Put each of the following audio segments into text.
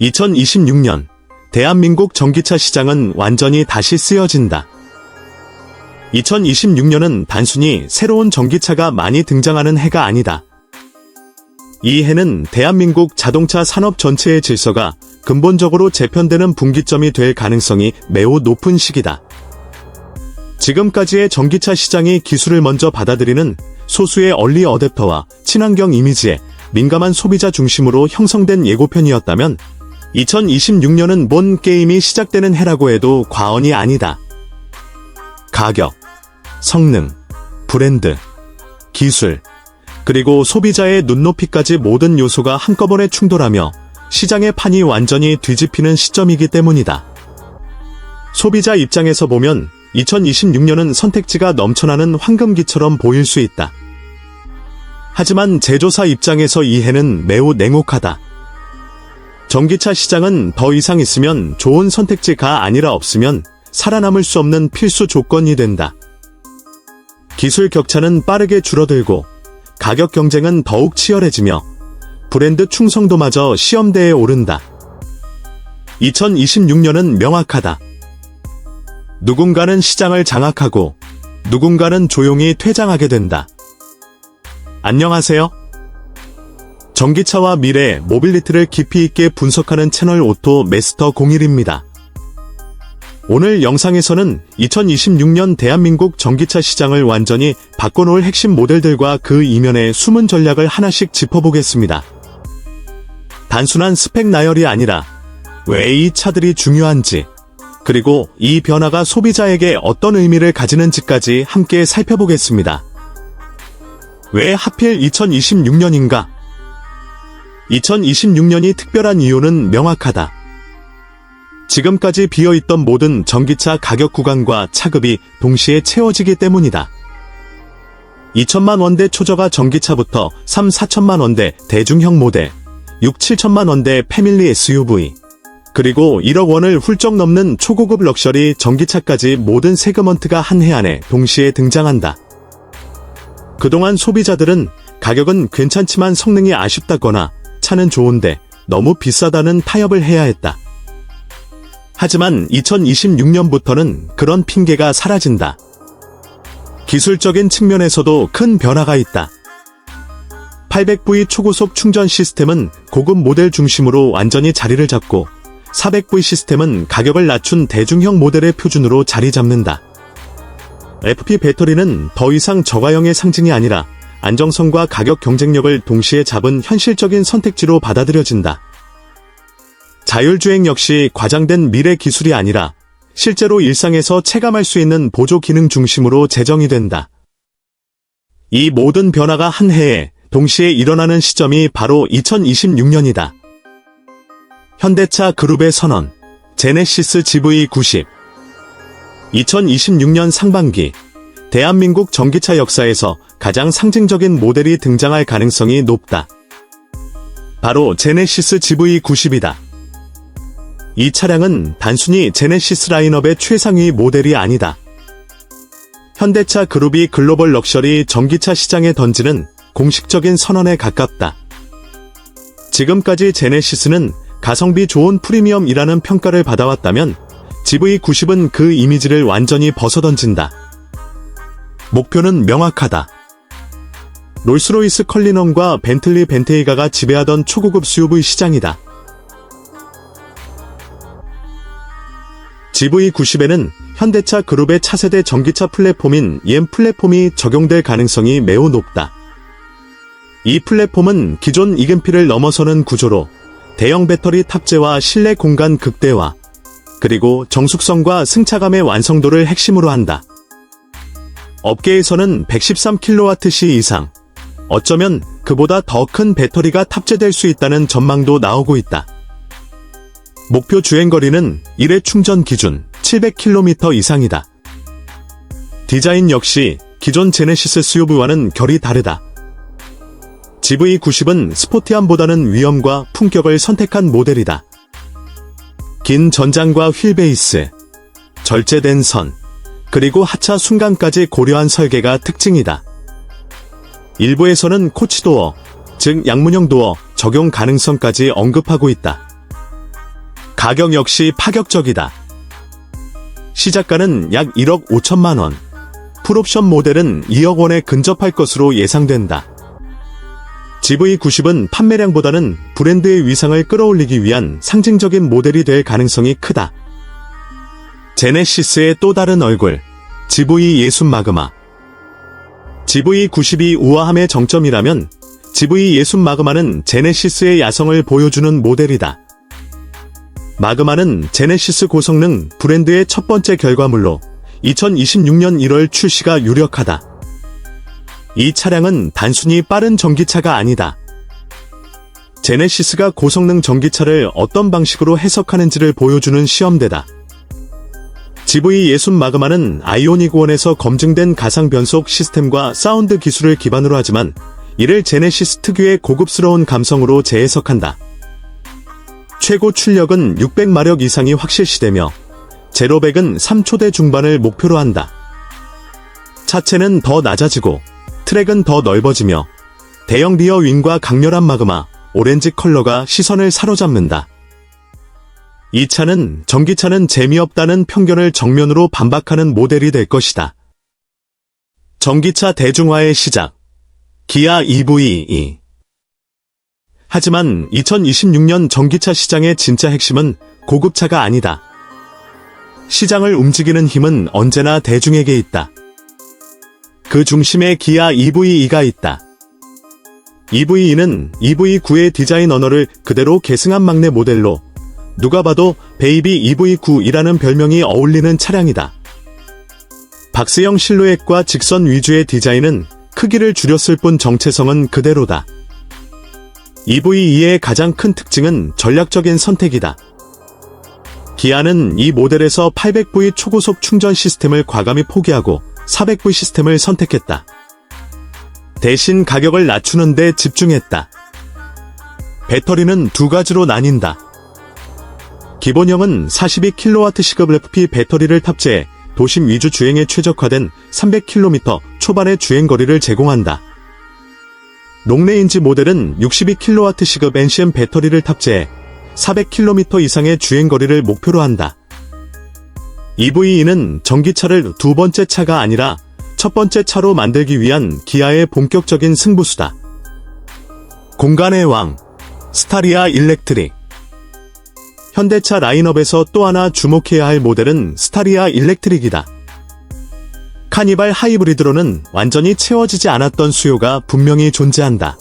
2026년 대한민국 전기차 시장은 완전히 다시 쓰여진다. 2026년은 단순히 새로운 전기차가 많이 등장하는 해가 아니다. 이 해는 대한민국 자동차 산업 전체의 질서가 근본적으로 재편되는 분기점이 될 가능성이 매우 높은 시기다. 지금까지의 전기차 시장이 기술을 먼저 받아들이는 소수의 얼리 어댑터와 친환경 이미지에 민감한 소비자 중심으로 형성된 예고편이었다면 2026년은 뭔 게임이 시작되는 해라고 해도 과언이 아니다. 가격, 성능, 브랜드, 기술, 그리고 소비자의 눈높이까지 모든 요소가 한꺼번에 충돌하며 시장의 판이 완전히 뒤집히는 시점이기 때문이다. 소비자 입장에서 보면 2026년은 선택지가 넘쳐나는 황금기처럼 보일 수 있다. 하지만 제조사 입장에서 이 해는 매우 냉혹하다. 전기차 시장은 더 이상 있으면 좋은 선택지가 아니라 없으면 살아남을 수 없는 필수 조건이 된다. 기술 격차는 빠르게 줄어들고 가격 경쟁은 더욱 치열해지며 브랜드 충성도마저 시험대에 오른다. 2026년은 명확하다. 누군가는 시장을 장악하고 누군가는 조용히 퇴장하게 된다. 안녕하세요. 전기차와 미래 모빌리티를 깊이 있게 분석하는 채널 오토 메스터 01입니다. 오늘 영상에서는 2026년 대한민국 전기차 시장을 완전히 바꿔놓을 핵심 모델들과 그 이면의 숨은 전략을 하나씩 짚어보겠습니다. 단순한 스펙 나열이 아니라 왜 이 차들이 중요한지, 그리고 이 변화가 소비자에게 어떤 의미를 가지는지까지 함께 살펴보겠습니다. 왜 하필 2026년인가? 2026년이 특별한 이유는 명확하다. 지금까지 비어있던 모든 전기차 가격 구간과 차급이 동시에 채워지기 때문이다. 2천만 원대 초저가 전기차부터 3, 4천만 원대 대중형 모델, 6, 7천만 원대 패밀리 SUV, 그리고 1억 원을 훌쩍 넘는 초고급 럭셔리 전기차까지 모든 세그먼트가 한 해 안에 동시에 등장한다. 그동안 소비자들은 가격은 괜찮지만 성능이 아쉽다거나 차는 좋은데 너무 비싸다는 타협을 해야 했다. 하지만 2026년부터는 그런 핑계가 사라진다. 기술적인 측면에서도 큰 변화가 있다. 800V 초고속 충전 시스템은 고급 모델 중심으로 완전히 자리를 잡고 400V 시스템은 가격을 낮춘 대중형 모델의 표준으로 자리 잡는다. FP 배터리는 더 이상 저가형의 상징이 아니라 안정성과 가격 경쟁력을 동시에 잡은 현실적인 선택지로 받아들여진다. 자율주행 역시 과장된 미래 기술이 아니라 실제로 일상에서 체감할 수 있는 보조 기능 중심으로 제정이 된다. 이 모든 변화가 한 해에 동시에 일어나는 시점이 바로 2026년이다. 현대차 그룹의 선언, 제네시스 GV90 2026년 상반기 대한민국 전기차 역사에서 가장 상징적인 모델이 등장할 가능성이 높다. 바로 제네시스 GV90이다. 이 차량은 단순히 제네시스 라인업의 최상위 모델이 아니다. 현대차 그룹이 글로벌 럭셔리 전기차 시장에 던지는 공식적인 선언에 가깝다. 지금까지 제네시스는 가성비 좋은 프리미엄이라는 평가를 받아왔다면 GV90은 그 이미지를 완전히 벗어던진다. 목표는 명확하다. 롤스로이스 컬리넌과 벤틀리 벤테이가가 지배하던 초고급 SUV 시장이다. GV90에는 현대차 그룹의 차세대 전기차 플랫폼인 EM 플랫폼이 적용될 가능성이 매우 높다. 이 플랫폼은 기존 이근피를 넘어서는 구조로 대형 배터리 탑재와 실내 공간 극대화, 그리고 정숙성과 승차감의 완성도를 핵심으로 한다. 업계에서는 113kWh 이상, 어쩌면 그보다 더 큰 배터리가 탑재될 수 있다는 전망도 나오고 있다. 목표 주행거리는 1회 충전 기준 700km 이상이다. 디자인 역시 기존 제네시스 SUV와는 결이 다르다. GV90은 스포티함보다는 위험과 품격을 선택한 모델이다. 긴 전장과 휠베이스, 절제된 선, 그리고 하차 순간까지 고려한 설계가 특징이다. 일부에서는 코치도어, 즉 양문형 도어 적용 가능성까지 언급하고 있다. 가격 역시 파격적이다. 시작가는 약 1억 5천만 원. 풀옵션 모델은 2억 원에 근접할 것으로 예상된다. GV90은 판매량보다는 브랜드의 위상을 끌어올리기 위한 상징적인 모델이 될 가능성이 크다. 제네시스의 또 다른 얼굴, GV60 마그마. GV90이 우아함의 정점이라면 GV60 마그마는 제네시스의 야성을 보여주는 모델이다. 마그마는 제네시스 고성능 브랜드의 첫 번째 결과물로 2026년 1월 출시가 유력하다. 이 차량은 단순히 빠른 전기차가 아니다. 제네시스가 고성능 전기차를 어떤 방식으로 해석하는지를 보여주는 시험대다. GV60 마그마는 아이오닉 1에서 검증된 가상 변속 시스템과 사운드 기술을 기반으로 하지만 이를 제네시스 특유의 고급스러운 감성으로 재해석한다. 최고 출력은 600마력 이상이 확실시되며 제로백은 3초대 중반을 목표로 한다. 차체는 더 낮아지고 트랙은 더 넓어지며 대형 리어 윙과 강렬한 마그마, 오렌지 컬러가 시선을 사로잡는다. 이 차는 전기차는 재미없다는 편견을 정면으로 반박하는 모델이 될 것이다. 전기차 대중화의 시작. 기아 EV2 하지만 2026년 전기차 시장의 진짜 핵심은 고급차가 아니다. 시장을 움직이는 힘은 언제나 대중에게 있다. 그 중심에 기아 EV2가 있다. EV2는 EV9의 디자인 언어를 그대로 계승한 막내 모델로 누가 봐도 베이비 EV9이라는 별명이 어울리는 차량이다. 박스형 실루엣과 직선 위주의 디자인은 크기를 줄였을 뿐 정체성은 그대로다. EV2의 가장 큰 특징은 전략적인 선택이다. 기아는 이 모델에서 800V 초고속 충전 시스템을 과감히 포기하고 400V 시스템을 선택했다. 대신 가격을 낮추는 데 집중했다. 배터리는 두 가지로 나뉜다. 기본형은 42kW시급 FP 배터리를 탑재해 도심 위주 주행에 최적화된 300km 초반의 주행거리를 제공한다. 롱레인지 모델은 62kW시급 NCM 배터리를 탑재해 400km 이상의 주행거리를 목표로 한다. EV2는 전기차를 두 번째 차가 아니라 첫 번째 차로 만들기 위한 기아의 본격적인 승부수다. 공간의 왕, 스타리아 일렉트릭. 현대차 라인업에서 또 하나 주목해야 할 모델은 스타리아 일렉트릭이다. 카니발 하이브리드로는 완전히 채워지지 않았던 수요가 분명히 존재한다.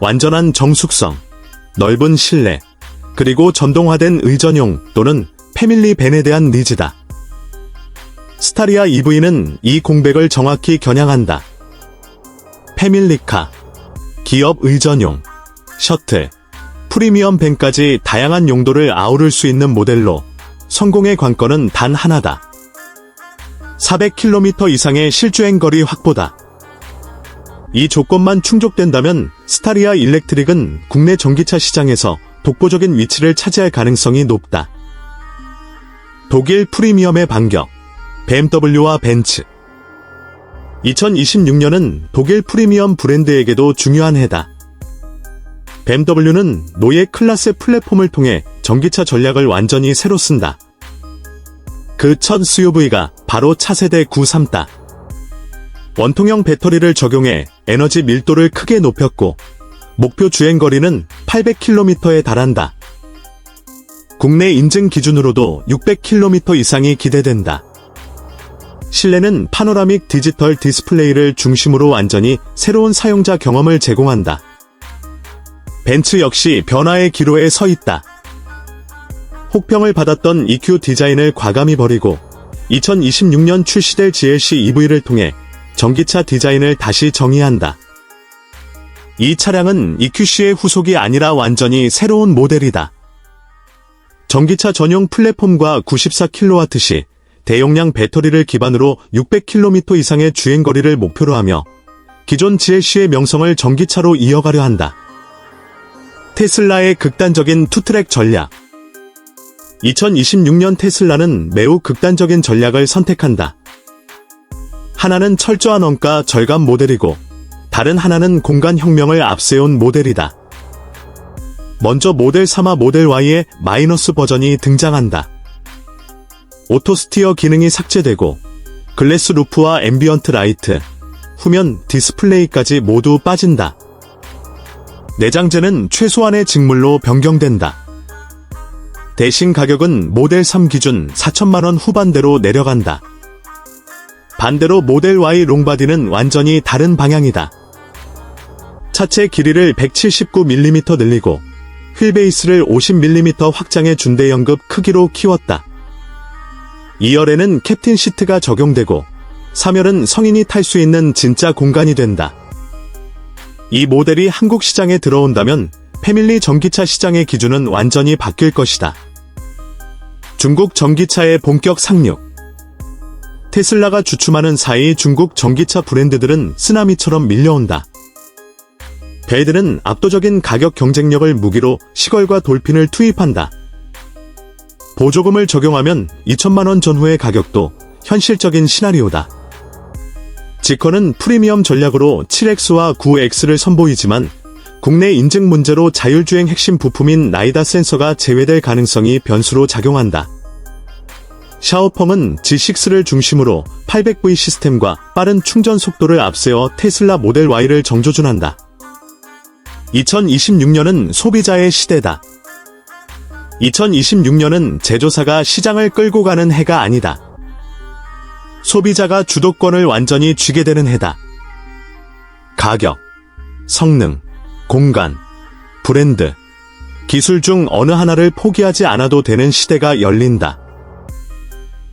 완전한 정숙성, 넓은 실내, 그리고 전동화된 의전용 또는 패밀리 밴에 대한 니즈다. 스타리아 EV는 이 공백을 정확히 겨냥한다. 패밀리카, 기업 의전용, 셔틀, 프리미엄 밴까지 다양한 용도를 아우를 수 있는 모델로 성공의 관건은 단 하나다. 400km 이상의 실주행 거리 확보다. 이 조건만 충족된다면 스타리아 일렉트릭은 국내 전기차 시장에서 독보적인 위치를 차지할 가능성이 높다. 독일 프리미엄의 반격, BMW와 벤츠. 2026년은 독일 프리미엄 브랜드에게도 중요한 해다. BMW는 노예 클라스 플랫폼을 통해 전기차 전략을 완전히 새로 쓴다. 그 첫 SUV가 바로 차세대 93다. 원통형 배터리를 적용해 에너지 밀도를 크게 높였고 목표 주행 거리는 800km에 달한다. 국내 인증 기준으로도 600km 이상이 기대된다. 실내는 파노라믹 디지털 디스플레이를 중심으로 완전히 새로운 사용자 경험을 제공한다. 벤츠 역시 변화의 기로에 서 있다. 혹평을 받았던 EQ 디자인을 과감히 버리고 2026년 출시될 GLC EV를 통해 전기차 디자인을 다시 정의한다. 이 차량은 EQC의 후속이 아니라 완전히 새로운 모델이다. 전기차 전용 플랫폼과 94kW시 대용량 배터리를 기반으로 600km 이상의 주행거리를 목표로 하며 기존 GLC의 명성을 전기차로 이어가려 한다. 테슬라의 극단적인 투트랙 전략 2026년 테슬라는 매우 극단적인 전략을 선택한다. 하나는 철저한 원가 절감 모델이고 다른 하나는 공간 혁명을 앞세운 모델이다. 먼저 모델 3와 모델 Y의 마이너스 버전이 등장한다. 오토 스티어 기능이 삭제되고 글래스 루프와 앰비언트 라이트, 후면 디스플레이까지 모두 빠진다. 내장재는 최소한의 직물로 변경된다. 대신 가격은 모델 3 기준 4천만원 후반대로 내려간다. 반대로 모델 Y 롱바디는 완전히 다른 방향이다. 차체 길이를 179mm 늘리고 휠베이스를 50mm 확장해 준대 연급 크기로 키웠다. 2열에는 캡틴 시트가 적용되고 3열은 성인이 탈 수 있는 진짜 공간이 된다. 이 모델이 한국 시장에 들어온다면 패밀리 전기차 시장의 기준은 완전히 바뀔 것이다. 중국 전기차의 본격 상륙 테슬라가 주춤하는 사이 중국 전기차 브랜드들은 쓰나미처럼 밀려온다. 벨들은 압도적인 가격 경쟁력을 무기로 시걸과 돌핀을 투입한다. 보조금을 적용하면 2천만원 전후의 가격도 현실적인 시나리오다. 지커는 프리미엄 전략으로 7X와 9X를 선보이지만 국내 인증 문제로 자율주행 핵심 부품인 라이다 센서가 제외될 가능성이 변수로 작용한다. 샤오펑은 G6를 중심으로 800V 시스템과 빠른 충전 속도를 앞세워 테슬라 모델 Y를 정조준한다. 2026년은 소비자의 시대다. 2026년은 제조사가 시장을 끌고 가는 해가 아니다. 소비자가 주도권을 완전히 쥐게 되는 해다. 가격, 성능, 공간, 브랜드, 기술 중 어느 하나를 포기하지 않아도 되는 시대가 열린다.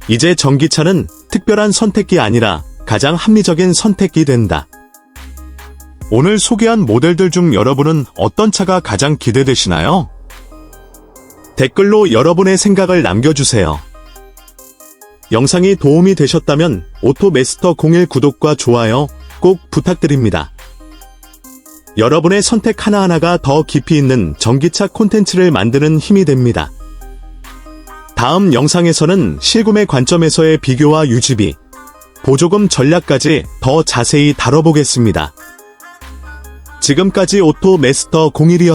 이제 전기차는 특별한 선택이 아니라 가장 합리적인 선택이 된다. 오늘 소개한 모델들 중 여러분은 어떤 차가 가장 기대되시나요? 댓글로 여러분의 생각을 남겨주세요. 영상이 도움이 되셨다면 오토메스터 01 구독과 좋아요 꼭 부탁드립니다. 여러분의 선택 하나하나가 더 깊이 있는 전기차 콘텐츠를 만드는 힘이 됩니다. 다음 영상에서는 실구매 관점에서의 비교와 유지비, 보조금 전략까지 더 자세히 다뤄보겠습니다. 지금까지 오토 메스터 01이었습니다.